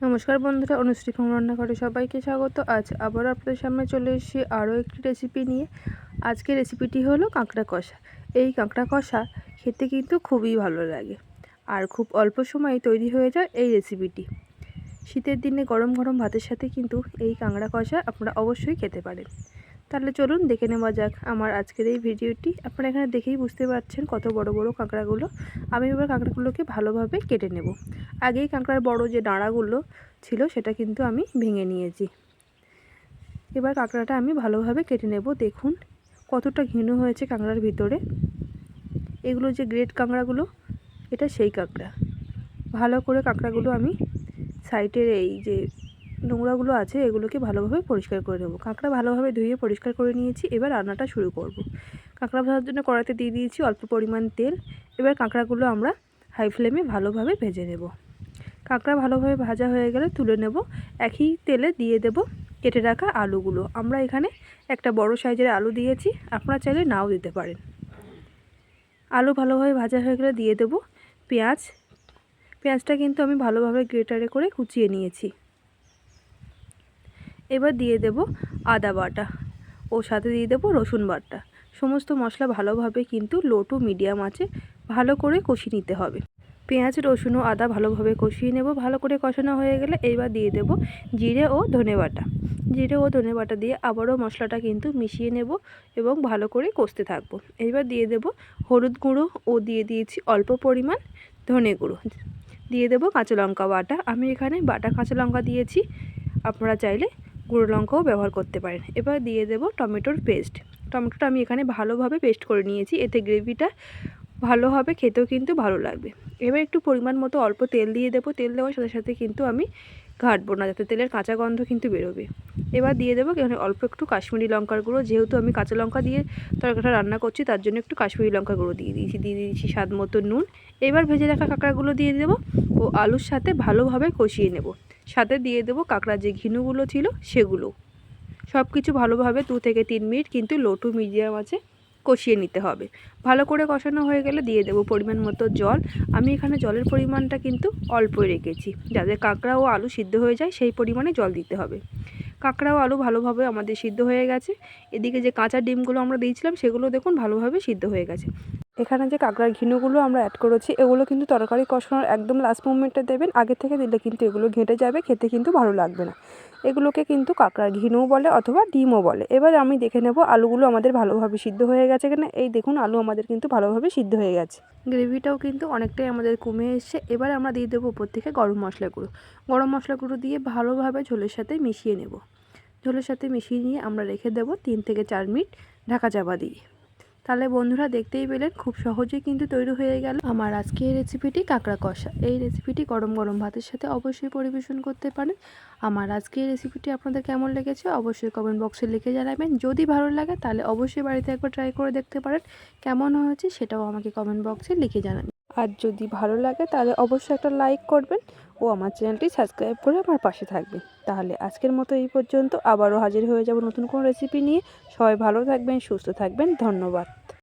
নমস্কার বন্ধুরা, অনুশ্রী ফোম রান্নাঘরে সবাইকে স্বাগত। আজ আবার আপনাদের সামনে চলে এসেছি আরও একটি রেসিপি নিয়ে। আজকে রেসিপিটি হলো কাঁকড়া কষা। এই কাঁকড়া কষা খেতে কিন্তু খুবই ভালো লাগে। আর খুব অল্প সময়ে তৈরি হয়ে যায় এই রেসিপিটি শীতের দিনে গরম গরম ভাতের সাথে কিন্তু এই কাঁকড়া কষা আপনারা অবশ্যই খেতে পারেন। তাহলে চলুন দেখে নেওয়া যাক আমার আজকের এই ভিডিওটি। আপনারা এখানে দেখেই বুঝতে পারছেন কত বড় বড় কাঁকড়াগুলো। আমি এবার কাঁকড়াগুলোকে ভালোভাবে কেটে নেব। আগেই কাঁকড়ার বড় যে ডাঁড়াগুলো ছিল সেটা কিন্তু আমি ভেঙে নিয়েছি। এবার কাঁকড়াটা আমি ভালোভাবে কেটে নেব। দেখুন কতটা ঘিনু হয়েছে কাঁকড়ার ভিতরে। এগুলো যে গ্রেট কাঁকড়াগুলো, এটা সেই কাঁকড়া। ভালো করে কাঁকড়াগুলো আমি সাইডের এই যে নোংরাগুলো আছে, এগুলোকে ভালোভাবে পরিষ্কার করে নেব। কাঁকড়া ভালোভাবে ধুয়ে পরিষ্কার করে নিয়েছি, এবার রান্নাটা শুরু করব। কাঁকড়া ভাজার জন্য কড়াতে দিয়ে দিয়েছি অল্প পরিমাণ তেল। এবার কাঁকড়াগুলো আমরা হাই ফ্লেমে ভালোভাবে ভেজে নেব। কাঁকড়া ভালোভাবে ভাজা হয়ে গেলে তুলে নেব। একই তেলে দিয়ে দেব কেটে রাখা আলুগুলো। আমরা এখানে একটা বড় সাইজের আলু দিয়েছি, আপনারা চাইলে নাও দিতে পারেন। আলু ভালোভাবে ভাজা হয়ে গেলে দিয়ে দেব পেঁয়াজ। পেঁয়াজটা কিন্তু আমি ভালোভাবে গ্রেটারে করে কুচিয়ে নিয়েছি। এবার দিয়ে দেব আদা বাটা। ও সাথে দিয়ে দেব রসুন বাটা। সমস্ত মশলা ভালোভাবে কিন্তু লো টু মিডিয়াম আছে, ভালো করে কষিয়ে নিতে হবে। পেঁয়াজ, রসুন ও আদা ভালোভাবে কষিয়ে নেব, ভালো করে কষানো হয়ে গেলে এইবার দিয়ে দেব জিরে ও ধনে বাটা। জিরে ও ধনে বাটা দিয়ে আবারও মশলাটা কিন্তু মিশিয়ে নেব এবং ভালো করে কষতে থাকব। এইবার দিয়ে দেব হলুদ গুঁড়ো ও দিয়ে দিয়েছি অল্প পরিমাণ ধনে গুঁড়ো। দিয়ে দেব কাঁচা লঙ্কা বাটা। আমি এখানে বাটা কাঁচা লঙ্কা দিয়েছি। আপনারা চাইলে গুঁড়ো লঙ্কাও ব্যবহার করতে পারেন। এবার দিয়ে দেব টমেটোর পেস্ট। টমেটোটা আমি এখানে ভালোভাবে পেস্ট করে নিয়েছি। এতে গ্রেভিটা ভালো হবে, খেতেও কিন্তু ভালো লাগবে। এবার একটু পরিমাণ মতো অল্প তেল দিয়ে দেবো। তেল দেওয়ার সাথে সাথে কিন্তু আমি ঘাটবো না, যাতে তেলের কাঁচা গন্ধ কিন্তু বেরোবে। এবার দিয়ে দেবো এখানে অল্প একটু কাশ্মীরি লঙ্কার গুঁড়ো। যেহেতু আমি কাঁচা লঙ্কা দিয়ে তরকারিটা রান্না করছি, তার জন্য একটু কাশ্মীরি লঙ্কার গুঁড়ো দিয়ে দিয়েছি। দিয়ে দিয়েছি স্বাদ মতো নুন। এবার ভেজে রাখা কাঁকড়াগুলো দিয়ে দেবো। ও আলুর সাথে ভালোভাবে কষিয়ে নেব। সাথে দিয়ে দেবো কাঁকড়ার যে ঘিনুগুলো ছিল সেগুলো। সব কিছু ভালোভাবে দু থেকে তিন মিনিট কিন্তু লো টু মিডিয়াম আছে কষিয়ে নিতে হবে। ভালো করে কষানো হয়ে গেলে দিয়ে দেবো পরিমাণ মতো জল। আমি এখানে জলের পরিমাণটা কিন্তু অল্পই রেখেছি। যাতে কাঁকড়া ও আলু সিদ্ধ হয়ে যায় সেই পরিমাণে জল দিতে হবে। কাঁকড়া ও আলু ভালোভাবে আমাদের সিদ্ধ হয়ে গেছে। এদিকে যে কাঁচা ডিমগুলো আমরা দিয়েছিলাম সেগুলো দেখুন ভালোভাবে সিদ্ধ হয়ে গেছে। এখানে যে কাঁকড়ার ঘিনুগুলো আমরা অ্যাড করেছি, এগুলো কিন্তু তরকারি কষানোর একদম লাস্ট মুমেন্টে দেবেন। আগে থেকে দিলে কিন্তু এগুলো ঘেঁটে যাবে, খেতে কিন্তু ভালো লাগবে না। এগুলোকে কিন্তু কাঁকড়ার ঘিনুও বলে অথবা ডিমও বলে। এবার আমি দেখে নেব আলুগুলো আমাদের ভালোভাবে সিদ্ধ হয়ে গেছে এখানে এই দেখুন, আলু আমাদের কিন্তু ভালোভাবে সিদ্ধ হয়ে গেছে। গ্রেভিটাও কিন্তু অনেকটাই আমাদের কমে এসছে। এবার আমরা দিয়ে দেবো উপর থেকে গরম মশলা গুঁড়ো। গরম মশলা গুঁড়ো দিয়ে ভালোভাবে ঝোলের সাথে মিশিয়ে নেব। ঝোলের সাথে মিশিয়ে নিয়ে আমরা রেখে দেবো তিন থেকে চার মিনিট ঢাকা চাপা দিয়ে। তাহলে বন্ধুরা দেখতেই পেলেন, খুব সহজেই কিন্তু তৈরি হয়ে গেল আমার আজকে এই রেসিপিটি কাঁকড়া কষা। এই রেসিপিটি গরম গরম ভাতের সাথে অবশ্যই পরিবেশন করতে পারেন। আমার আজকে এই রেসিপিটি আপনাদের কেমন লেগেছে অবশ্যই কমেন্ট বক্সে লিখে জানাবেন। যদি ভালো লাগে তাহলে অবশ্যই বাড়িতে একবার ট্রাই করে দেখতে পারেন, কেমন হয়েছে সেটাও আমাকে কমেন্ট বক্সে লিখে জানাবেন। আর যদি ভালো লাগে তাহলে অবশ্যই একটা লাইক করবেন ও আমার চ্যানেলটি সাবস্ক্রাইব করে আমার পাশে থাকবেন। তাহলে আজকের মতো এই পর্যন্ত আবারও হাজির হয়ে যাব নতুন কোনো রেসিপি নিয়ে। সবাই ভালো থাকবেন, সুস্থ থাকবেন, ধন্যবাদ।